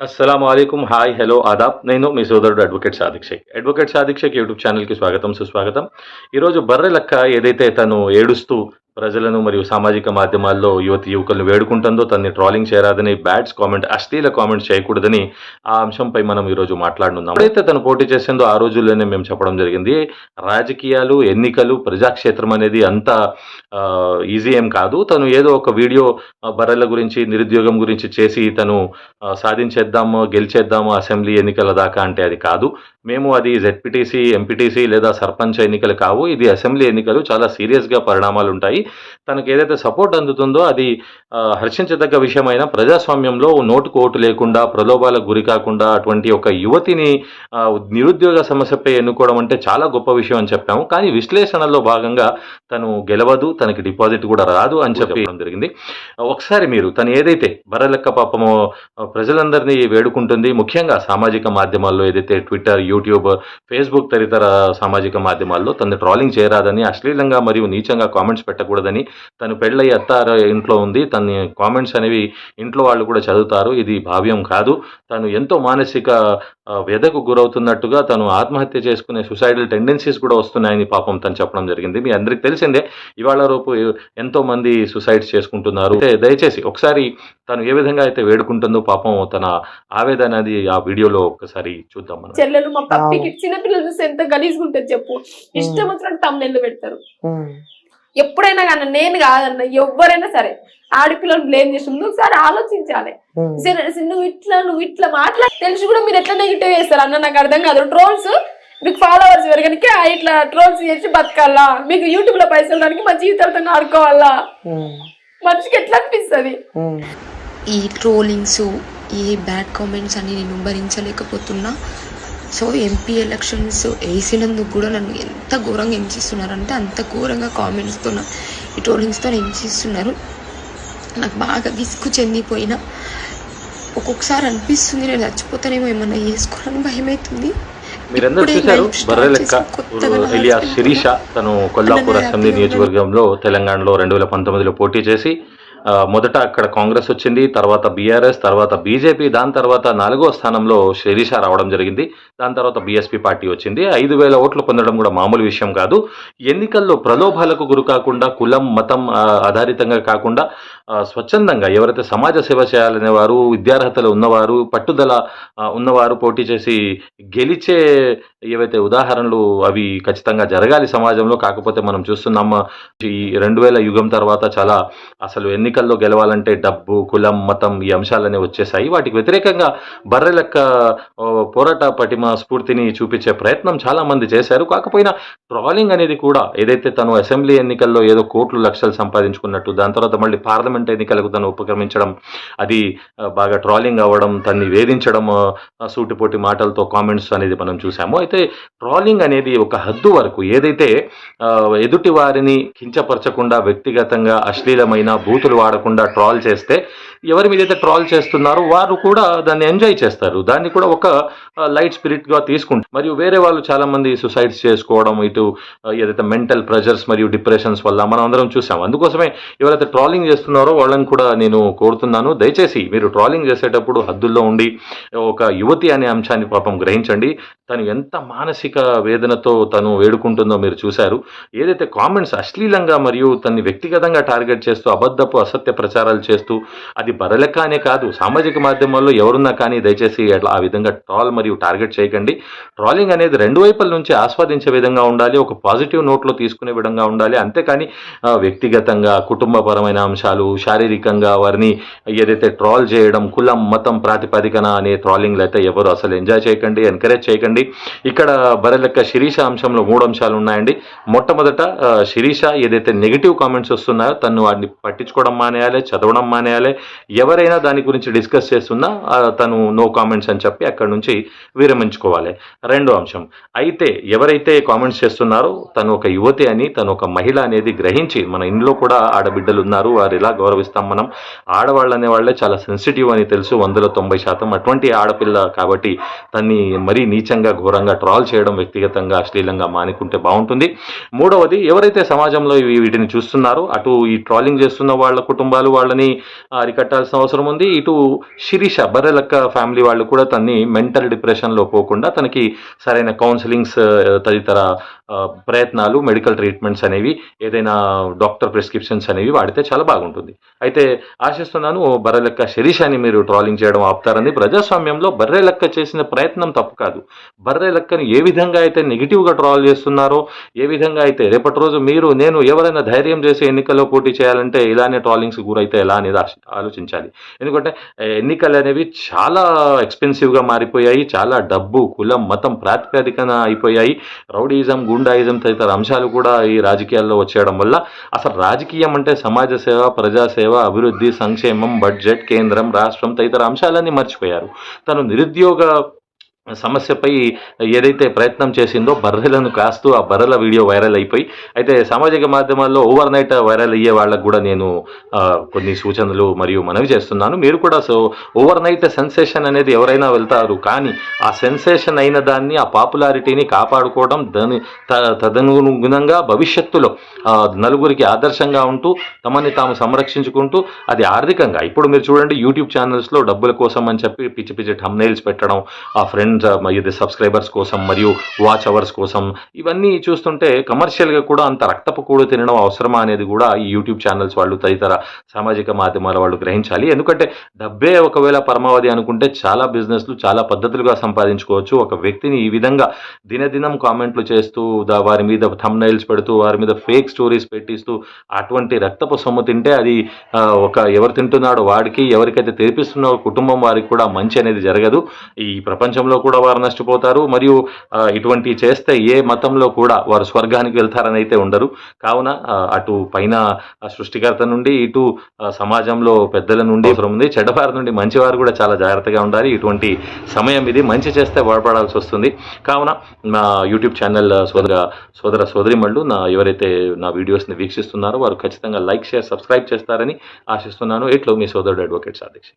అస్సలం అయికం hi hello Aadab నేను మీ సోదరుడు advocate Sadiq Sheikh advocate Sadiq Sheikh YouTube ఛానల్కి స్వాగతం సుస్వాగతం ఈరోజు బర్రె లెక్క ఏదైతే తను ఏడుస్తూ ప్రజలను మరియు సామాజిక మాధ్యమాల్లో యువతి యువకులను వేడుకుంటుందో తనని ట్రాలింగ్ చేయరాదని బ్యాడ్స్ కామెంట్ అశ్లీల కామెంట్ చేయకూడదని ఆ అంశంపై మనం ఈరోజు మాట్లాడనున్నాం. ఎప్పుడైతే తను పోటీ చేసిందో ఆ రోజుల్లోనే మేము చెప్పడం జరిగింది రాజకీయాలు ఎన్నికలు ప్రజాక్షేత్రం అనేది అంత ఈజీ ఏం కాదు. తను ఏదో ఒక వీడియో బర్రెల గురించి నిరుద్యోగం గురించి చేసి తను సాధించేద్దాము గెలిచేద్దాము అసెంబ్లీ ఎన్నికల దాకా అంటే అది కాదు. మేము అది జెడ్పీటీసీ ఎంపీటీసీ లేదా సర్పంచ్ ఎన్నికలు కావు. ఇది అసెంబ్లీ ఎన్నికలు. చాలా సీరియస్గా పరిణామాలు ఉంటాయి. తనకు ఏదైతే సపోర్ట్ అందుతుందో అది హర్షించదగ్గ విషయమైన ప్రజాస్వామ్యంలో నోటుకు ఓటు లేకుండా ప్రలోభాలకు గురి కాకుండా అటువంటి ఒక యువతిని నిరుద్యోగ సమస్యపై ఎన్నుకోవడం అంటే చాలా గొప్ప విషయం అని చెప్పాము. కానీ విశ్లేషణలో భాగంగా తను గెలవదు తనకి డిపాజిట్ కూడా రాదు అని చెప్పడం జరిగింది. ఒకసారి మీరు తను ఏదైతే బర్రెలెక్క పాపము ప్రజలందరినీ వేడుకుంటుంది ముఖ్యంగా సామాజిక మాధ్యమాల్లో ఏదైతే ట్విట్టర్ యూట్యూబ్ ఫేస్బుక్ తదితర సామాజిక మాధ్యమాల్లో తను ట్రాలింగ్ చేయరాదని అశ్లీలంగా మరియు నీచంగా కామెంట్స్ పెట్టకూడదని తను పెళ్ళై అత్తార ఇంట్లో ఉంది. తన కామెంట్స్ అనేవి ఇంట్లో వాళ్ళు కూడా చదువుతారు. ఇది భావ్యం కాదు. తను ఎంతో మానసిక వ్యధకు గురవుతున్నట్టుగా తను ఆత్మహత్య చేసుకునే సుసైడల్ టెండెన్సీస్ కూడా వస్తున్నాయని పాపం తను చెప్పడం జరిగింది. మీ అందరికి తెలిసిందే ఇవాళ రూపు ఎంతో మంది సుసైడ్స్ చేసుకుంటున్నారు. దయచేసి ఒకసారి తను ఏ విధంగా అయితే వేడుకుంటుందో పాపం తన ఆవేదన అనేది ఆ వీడియోలో ఒకసారి చూద్దాం మనం. చెల్లెలు మా పప్పికి చిన్న పిల్లలు చూస్తే ఎంత గలీజ్గా ఉంటుంది చెప్పు. ఇష్టం వచ్చినట్టు తమ్ముళ్ళు పెడతారు. ఎప్పుడైనా కానీ నేను కాదన్న ఎవరైనా సరే ఆడపిల్లలు బ్లేమ్ చేసి ముందు ఒకసారి ఆలోచించాలి. సరే, సరే, నువ్వు ఇట్లా నువ్వు ఇట్లా మాట్లా తెలిసి కూడా మీరు ఎట్లా నెగిటివ్ చేస్తారు అన్న నాకు అర్థం కాదు. ట్రోల్స్ మీకు ఫాలోవర్స్ పెరగడానికి ఇట్లా ట్రోల్స్ చేసి బతకాలా? మీకు యూట్యూబ్లో పైసలు దానికి మా జీవితాలతో ఆడుకోవాలా? మనిషికి ఎట్లా అనిపిస్తుంది? ఈ ట్రోలింగ్స్ ఈ బ్యాడ్ కామెంట్స్ అన్ని నేను భరించలేకపోతున్నా సో ఎంపీ ఎలక్షన్స్ వేసినందుకు కూడా నన్ను ఎంత ఘోరంగా హింసిస్తున్నారంటే అంత ఘోరంగా కామెంట్స్తో ఈ ట్రోలింగ్స్తో హింసిస్తున్నారు. నాకు బాగా విసుగు చెందిపోయినా. ఒక్కొక్కసారి అనిపిస్తుంది నేను చచ్చిపోతానేమో ఏమన్నా చేసుకోవాలని భయమవుతుంది మీరందరూ ఇప్పుడే చూశారు బర్రె లెక్క. ఎలియా శిరీష తను కొల్లాపూర్ అసెంబ్లీ నియోజకవర్గంలో తెలంగాణలో రెండు వేల పంతొమ్మిదిలో పోటీ చేసి మొదట అక్కడ కాంగ్రెస్ వచ్చింది తర్వాత బీఆర్ఎస్ తర్వాత బీజేపీ దాని తర్వాత నాలుగో స్థానంలో శిరీష రావడం జరిగింది దాని తర్వాత బీఎస్పీ పార్టీ వచ్చింది. ఐదు వేల ఓట్లు పొందడం కూడా మామూలు విషయం కాదు. ఎన్నికల్లో ప్రలోభాలకు గురి కాకుండా కులం మతం ఆధారితంగా కాకుండా స్వచ్ఛందంగా ఎవరైతే సమాజ సేవ చేయాలనే వారు విద్యార్హతలు ఉన్నవారు పట్టుదల ఉన్నవారు పోటీ చేసి గెలిచే ఏవైతే ఉదాహరణలు అవి ఖచ్చితంగా జరగాలి సమాజంలో కాకపోతే మనం చూస్తున్నాం ఈ రెండు వేల యుగం తర్వాత చాలా అసలు ఎన్నికల్లో గెలవాలంటే డబ్బు కులం మతం ఈ అంశాలనే వచ్చేసాయి. వాటికి వ్యతిరేకంగా బర్రెలెక్క పోరాట పటిమ స్ఫూర్తిని చూపించే ప్రయత్నం చాలామంది చేశారు. కాకపోయినా ట్రాలింగ్ అనేది కూడా ఏదైతే తను అసెంబ్లీ ఎన్నికల్లో ఏదో కోట్లు లక్షలు సంపాదించుకున్నట్టు దాని తర్వాత మళ్ళీ పార్లమెంట్ ఎన్నికలకు తను ఉపక్రమించడం అది బాగా ట్రాలింగ్ అవ్వడం తన్ని వేధించడం సూటిపోటి మాటలతో కామెంట్స్ అనేది మనం చూసాము. అయితే ట్రాలింగ్ అనేది ఒక హద్దు వరకు ఏదైతే ఎదుటి వారిని కించపరచకుండా వ్యక్తిగతంగా అశ్లీలమైన బూతులు వాడకుండా ట్రాల్ చేస్తే ఎవరి మీదైతే ట్రాల్ చేస్తున్నారో వారు కూడా దాన్ని ఎంజాయ్ చేస్తారు. దాన్ని కూడా ఒక లైట్ స్పిరిట్గా తీసుకుంటారు మరియు వేరే వాళ్ళు చాలా మంది సుసైడ్స్ చేసుకోవడం ఇటు ఏదైతే మెంటల్ ప్రెషర్స్ మరియు డిప్రెషన్స్ వల్ల మనం అందరం చూసాం. అందుకోసమే ఎవరైతే ట్రాలింగ్ చేస్తున్నారో వాళ్ళని కూడా నేను కోరుతున్నాను. దయచేసి మీరు ట్రాలింగ్ చేసేటప్పుడు హద్దుల్లో ఉండి ఒక యువతి అనే అంశాన్ని పాపం గ్రహించండి. తను ఎంత మానసిక వేదనతో తను వేడుకుంటుందో మీరు చూశారు. ఏదైతే కామెంట్స్ అశ్లీలంగా మరియు తన్ని వ్యక్తిగతంగా టార్గెట్ చేస్తూ అబద్ధపు అసత్య ప్రచారాలు చేస్తూ అది బరలెక్క అనే కాదు. సామాజిక మాధ్యమాల్లో ఎవరున్నా కానీ దయచేసి అట్లా ఆ విధంగా ట్రాల్ మరియు టార్గెట్ చేయకండి. ట్రాలింగ్ అనేది రెండు వైపుల నుంచి ఆస్వాదించే విధంగా ఉండాలి. ఒక పాజిటివ్ నోట్లో తీసుకునే విధంగా ఉండాలి. అంతేకాని వ్యక్తిగతంగా కుటుంబపరమైన అంశాలు శారీరకంగా వారిని ఏదైతే ట్రాల్ చేయడం కులం మతం ప్రాతిపదికన అనే ట్రాలింగ్లు అయితే ఎవరు అసలు ఎంజాయ్ చేయకండి ఎంకరేజ్ చేయకండి. ఇక్కడ బరలెక్క శిరీష అంశంలో మూడు అంశాలు ఉన్నాయండి. మొట్టమొదట శిరీష ఏదైతే నెగిటివ్ కామెంట్స్ వస్తున్నాయో తను వాటిని పట్టించుకోవడం మానేయాలి చదవడం మానేయాలి. ఎవరైనా దాని గురించి డిస్కస్ చేస్తున్నా తను నో కామెంట్స్ అని చెప్పి అక్కడ నుంచి విరమించుకోవాలి. రెండో అంశం. అయితే ఎవరైతే కామెంట్స్ చేస్తున్నారో తను ఒక యువతి అని తను ఒక మహిళ అనేది గ్రహించి మన ఇంట్లో కూడా ఆడబిడ్డలు ఉన్నారు వారు ఎలా గౌరవిస్తాం మనం? ఆడవాళ్ళు అనే వాళ్ళే చాలా సెన్సిటివ్ అని తెలుసు వందల తొంభై శాతం. అటువంటి ఆడపిల్ల కాబట్టి తన్ని మరీ నీచంగా ఘోరంగా ట్రాల్ చేయడం వ్యక్తిగతంగా అశ్లీలంగా మానుకుంటే బాగుంటుంది. మూడవది ఎవరైతే సమాజంలో వీటిని చూస్తున్నారో అటు ఈ ట్రాలింగ్ చేస్తున్న వాళ్ళ కుటుంబాలు వాళ్ళని అరికట్ట పెట్టాల్సిన అవసరం ఉంది. ఇటు శిరీష బర్రెలక్క ఫ్యామిలీ వాళ్ళు కూడా తన్ని మెంటల్ డిప్రెషన్లో పోకుండా తనకి సరైన కౌన్సిలింగ్స్ తదితర ప్రయత్నాలు మెడికల్ ట్రీట్మెంట్స్ అనేవి ఏదైనా డాక్టర్ ప్రిస్క్రిప్షన్స్ అనేవి వాడితే చాలా బాగుంటుంది. అయితే ఆశిస్తున్నాను బర్రెలక్క శిరీషాని మీరు ట్రాలింగ్ చేయడం ఆపుతారని. ప్రజాస్వామ్యంలో బర్రెలక్క చేసిన ప్రయత్నం తప్పు కాదు. బర్రెలక్కని ఏ విధంగా అయితే నెగిటివ్గా ట్రాల్ చేస్తున్నారో ఏ విధంగా అయితే రేపటి రోజు మీరు నేను ఎవరైనా ధైర్యం చేసి ఎన్నికల్లో పోటీ చేయాలంటే ఇలానే ట్రాలింగ్స్ గురైతే ఎలా అనేది ఆలోచి ఆలోచించాలి. ఎందుకంటే ఎన్నికలు అనేవి చాలా ఎక్స్పెన్సివ్గా మారిపోయాయి చాలా డబ్బు కులం మతం ప్రాతిపదికన అయిపోయాయి. రౌడీయిజం గుండాయిజం తదితర అంశాలు కూడా ఈ రాజకీయాల్లో వచ్చేయడం వల్ల అసలు రాజకీయం అంటే సమాజ సేవ ప్రజాసేవ అభివృద్ధి సంక్షేమం బడ్జెట్ కేంద్రం రాష్ట్రం తదితర అంశాలన్నీ మర్చిపోయారు. తను నిరుద్యోగ సమస్యపై ఏదైతే ప్రయత్నం చేసిందో బర్రెలను కాస్తూ ఆ బర్రెల వీడియో వైరల్ అయిపోయి అయితే సామాజిక మాధ్యమాల్లో ఓవర్ నైట్ వైరల్ అయ్యే వాళ్ళకు కూడా నేను కొన్ని సూచనలు మరియు మనవి చేస్తున్నాను. మీరు కూడా సో ఓవర్ నైట్ సెన్సేషన్ అనేది ఎవరైనా వెళ్తారు కానీ ఆ సెన్సేషన్ అయిన దాన్ని ఆ పాపులారిటీని కాపాడుకోవడం దాని త- తదనుగుణంగా భవిష్యత్తులో నలుగురికి ఆదర్శంగా ఉంటూ తమని తాము సంరక్షించుకుంటూ అది ఆర్థికంగా. ఇప్పుడు మీరు చూడండి యూట్యూబ్ ఛానల్స్లో డబ్బుల కోసం అని చెప్పి పిచ్చి పిచ్చి టమ్నైల్స్ పెట్టడం ఆ ఫ్రెండ్ అండ్ ఇది సబ్స్క్రైబర్స్ కోసం మరియు వాచ్ అవర్స్ కోసం ఇవన్నీ చూస్తుంటే కమర్షియల్గా కూడా అంత రక్తపు కూడు తినడం అవసరమా అనేది కూడా ఈ యూట్యూబ్ ఛానల్స్ వాళ్ళు తదితర సామాజిక మాధ్యమాల వాళ్ళు గ్రహించాలి. ఎందుకంటే డబ్బే ఒకవేళ పరమావధి అనుకుంటే చాలా బిజినెస్లు చాలా పద్ధతులుగా సంపాదించుకోవచ్చు. ఒక వ్యక్తిని ఈ విధంగా దినదినం కామెంట్లు చేస్తూ వారి మీద థమ్నైల్స్ పెడుతూ వారి మీద ఫేక్ స్టోరీస్ పెట్టిస్తూ అటువంటి రక్తపు సొమ్ము తింటే అది ఒక ఎవరు తింటున్నాడో వాడికి ఎవరికైతే తెరిపిస్తున్నారో కుటుంబం వారికి కూడా మంచి అనేది జరగదు. ఈ ప్రపంచంలో కూడా వారు నష్టపోతారు. మరియు ఇటువంటి చేస్తే ఏ మతంలో కూడా వారు స్వర్గానికి వెళ్తారని అయితే ఉండరు. కావున అటు పైన సృష్టికర్త నుండి ఇటు సమాజంలో పెద్దల నుండి అవసరం ఉంది చెడ్డవారి నుండి మంచివారు కూడా చాలా జాగ్రత్తగా ఉండాలి. ఇటువంటి సమయం ఇది. మంచి చేస్తే బాధపడాల్సి వస్తుంది. కావున నా యూట్యూబ్ ఛానల్ సోదర సోదర సోదరిమళ్ళు నా ఎవరైతే నా వీడియోస్ని వీక్షిస్తున్నారో వారు ఖచ్చితంగా లైక్ షేర్ సబ్స్క్రైబ్ చేస్తారని ఆశిస్తున్నాను. ఇట్లో మీ సోదరుడు అడ్వకేట్ సాధిక్ష